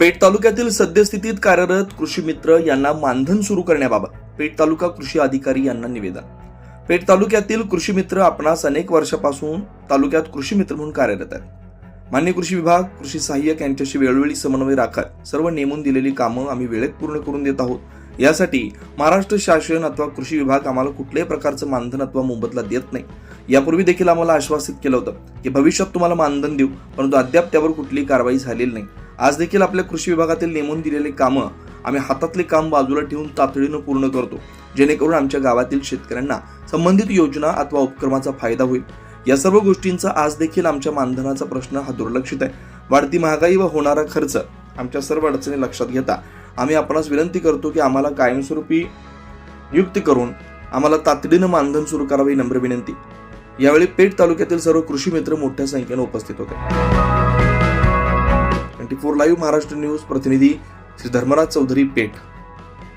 पेठ तालुक्यातील सद्यस्थितीत कार्यरत कृषी मित्र यांना मानधन सुरू करण्याबाबत पेठ तालुका कृषी अधिकारी यांना निवेदन. पेठ तालुक्यातील कृषी मित्र आपणास अनेक वर्षापासून तालुक्यात कृषी मित्र म्हणून कार्यरत आहेत. मान्य कृषी विभाग कृषी सहाय्यक यांच्याशी वेळोवेळी समन्वय राखत सर्व नेमून दिलेली कामं आम्ही वेळेत पूर्ण करून देत आहोत. यासाठी महाराष्ट्र शासन अथवा कृषी विभाग आम्हाला कुठल्याही प्रकारचं मानधन अथवा मोबदला देत नाही. यापूर्वी देखील आम्हाला आश्वासित केलं होतं की भविष्यात तुम्हाला मानधन देऊ परंतु अद्याप त्यावर कुठलीही कारवाई झालेली नाही. आज देखील आपल्या कृषी विभागातील नेमून दिलेली कामं आम्ही हातातले काम बाजूला ठेवून तातडीनं पूर्ण करतो. जेणेकरून आमच्या गावातील शेतकऱ्यांना संबंधित योजना अथवा उपक्रमाचा फायदा होईल. या सर्व गोष्टींचा आज देखील आमच्या मानधनाचा प्रश्न हा दुर्लक्षित आहे. वाढती महागाई व होणारा खर्च आमच्या सर्व अडचणी लक्षात घेता आम्ही आपणास विनंती करतो की आम्हाला कायमस्वरूपी नियुक्ती करून आम्हाला तातडीनं मानधन सुरू करावे ही नम्र विनंती. यावेळी पेठ तालुक्यातील सर्व कृषी मित्र मोठ्या संख्येने उपस्थित होते. फोर लाईव्ह महाराष्ट्र न्यूज प्रतिनिधी श्री धर्मराज चौधरी पेठ.